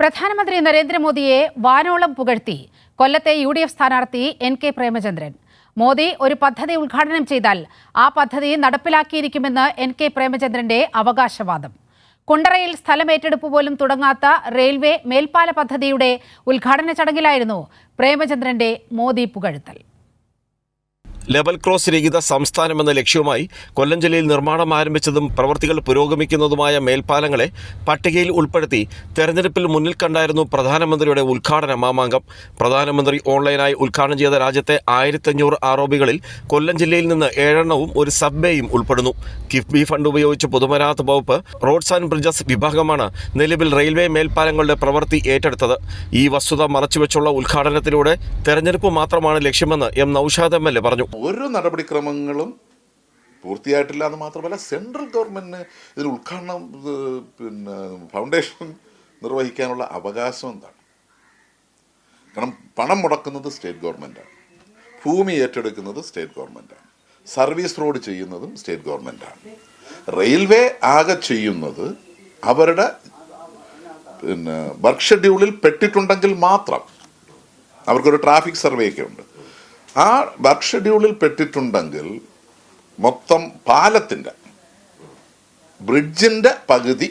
പ്രധാനമന്ത്രി നരേന്ദ്രമോദിയെ വാനോളം പുകഴ്ത്തി കൊല്ലത്തെ യു ഡി എഫ് സ്ഥാനാർത്ഥി എൻ കെ പ്രേമചന്ദ്രൻ. മോദി ഒരു പദ്ധതി ഉദ്ഘാടനം ചെയ്താൽ ആ പദ്ധതി നടപ്പിലാക്കിയിരിക്കുമെന്ന് എൻ കെ പ്രേമചന്ദ്രന്റെ അവകാശവാദം. കുണ്ടറയിൽ സ്ഥലമേറ്റെടുപ്പ് പോലും തുടങ്ങാത്ത റെയിൽവേ മേൽപ്പാല പദ്ധതിയുടെ ഉദ്ഘാടന ചടങ്ങിലായിരുന്നു പ്രേമചന്ദ്രന്റെ മോദി പുകഴ്ത്തൽ. ലെവൽ ക്രോസ് രഹിത സംസ്ഥാനമെന്ന ലക്ഷ്യവുമായി കൊല്ലം ജില്ലയിൽ നിർമ്മാണം ആരംഭിച്ചതും പ്രവർത്തികൾ പുരോഗമിക്കുന്നതുമായ മേൽപ്പാലങ്ങളെ പട്ടികയിൽ ഉൾപ്പെടുത്തി തെരഞ്ഞെടുപ്പിൽ മുന്നിൽ കണ്ടായിരുന്നു പ്രധാനമന്ത്രിയുടെ ഉദ്ഘാടന. മാമാങ്കം പ്രധാനമന്ത്രി ഓൺലൈനായി ഉദ്ഘാടനം ചെയ്ത രാജ്യത്തെ ആയിരത്തഞ്ഞൂറ് ആരോപികളിൽ കൊല്ലം ജില്ലയിൽ നിന്ന് ഏഴെണ്ണവും ഒരു സബ്വേയും ഉൾപ്പെടുന്നു. കിഫ്ബി ഫണ്ട് ഉപയോഗിച്ച് പൊതുമരാമത്ത് വകുപ്പ് റോഡ്സ് ആൻഡ് ബ്രിഡ്ജസ് വിഭാഗമാണ് നിലവിൽ റെയിൽവേ മേൽപ്പാലങ്ങളുടെ പ്രവൃത്തി ഏറ്റെടുത്തത്. ഈ വസ്തുത മറച്ചുവെച്ചുള്ള ഉദ്ഘാടനത്തിലൂടെ തെരഞ്ഞെടുപ്പ് മാത്രമാണ് ലക്ഷ്യമെന്ന് M Naushad M L A പറഞ്ഞു. ഒരു നടപടിക്രമങ്ങളും പൂർത്തിയായിട്ടില്ല എന്ന് മാത്രമല്ല സെൻട്രൽ ഗവൺമെന്റിന് ഇതിൽ ഉദ്ഘാടനം പിന്നെ ഫൗണ്ടേഷൻ നിർവഹിക്കാനുള്ള അവകാശം എന്താണ്? കാരണം പണം മുടക്കുന്നത് സ്റ്റേറ്റ് ഗവൺമെന്റാണ് ഭൂമി ഏറ്റെടുക്കുന്നത് സ്റ്റേറ്റ് ഗവൺമെന്റാണ് സർവീസ് റോഡ് ചെയ്യുന്നതും സ്റ്റേറ്റ് ഗവൺമെന്റാണ് റെയിൽവേ ആകെ ചെയ്യുന്നത് അവരുടെ പിന്നെ വർക്ക് ഷെഡ്യൂളിൽ പെട്ടിട്ടുണ്ടെങ്കിൽ മാത്രം അവർക്കൊരു ട്രാഫിക് സർവേ ഒക്കെ ഉണ്ട്. ആ വർക്ക് ഷെഡ്യൂളിൽ പെട്ടിട്ടുണ്ടെങ്കിൽ മൊത്തം പാലത്തിന്റെ ബ്രിഡ്ജിന്റെ പകുതി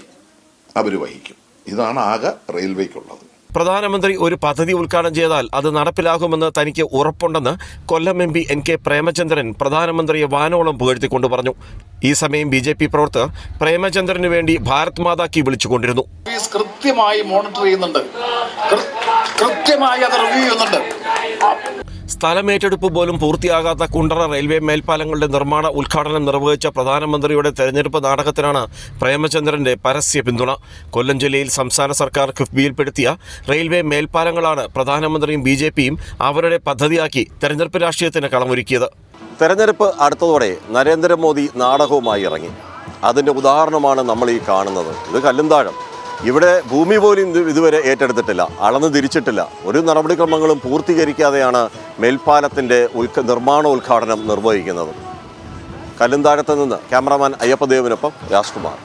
അവർ വഹിക്കും. ഇതാണ് ആകെ റെയിൽവേക്കുള്ളത്. പ്രധാനമന്ത്രി ഒരു പദ്ധതി ഉദ്ഘാടനം ചെയ്താൽ അത് നടപ്പിലാകുമെന്ന് തനിക്ക് ഉറപ്പുണ്ടെന്ന് Kollam M P N K Premachandran പ്രധാനമന്ത്രിയെ വാനോളം പുകഴ്ത്തിക്കൊണ്ട് പറഞ്ഞു. ഈ സമയം ബി ജെ പി പ്രവർത്തകർ പ്രേമചന്ദ്രന് വേണ്ടി ഭാരത് മാതാക്കി വിളിച്ചുകൊണ്ടിരുന്നു. കൃത്യമായി മോണിറ്റർ ചെയ്യുന്നുണ്ട്. കൃത്യമായി അത് റിവ്യൂ ചെയ്യുന്നുണ്ട്. സ്ഥലമേറ്റെടുപ്പ് പോലും പൂർത്തിയാകാത്ത കുണ്ടറ റെയിൽവേ മേൽപ്പാലങ്ങളുടെ നിർമ്മാണ ഉദ്ഘാടനം നിർവഹിച്ച പ്രധാനമന്ത്രിയുടെ തെരഞ്ഞെടുപ്പ് നാടകത്തിനാണ് പ്രേമചന്ദ്രന്റെ പരസ്യ പിന്തുണ. കൊല്ലം ജില്ലയിൽ സംസ്ഥാന സർക്കാർ കിഫ്ബിയിൽപ്പെടുത്തിയ റെയിൽവേ മേൽപ്പാലങ്ങളാണ് പ്രധാനമന്ത്രിയും ബി ജെ പിയും അവരുടെ പദ്ധതിയാക്കി തെരഞ്ഞെടുപ്പ് രാഷ്ട്രീയത്തിന് കളമൊരുക്കിയത്. തെരഞ്ഞെടുപ്പ് അടുത്തതോടെ നരേന്ദ്രമോദി നാടകവുമായി ഇറങ്ങി. അതിന്റെ ഉദാഹരണമാണ് നമ്മൾ ഈ കാണുന്നത്. ഇത് കല്ലുംതാഴം. ഇവിടെ ഭൂമി പോലും ഇത് ഇതുവരെ ഏറ്റെടുത്തിട്ടില്ല. അളന്ന് തിരിച്ചിട്ടില്ല. ഒരു നടപടിക്രമങ്ങളും പൂർത്തീകരിക്കാതെയാണ് മേൽപ്പാലത്തിന്റെ ഉദ്ഘ നിർമ്മാണ ഉദ്ഘാടനം നിർവഹിക്കുന്നത്. കല്ലുംതാഴത്ത് നിന്ന് ക്യാമറാമാൻ അയ്യപ്പദേവിനൊപ്പം രാജ്കുമാർ.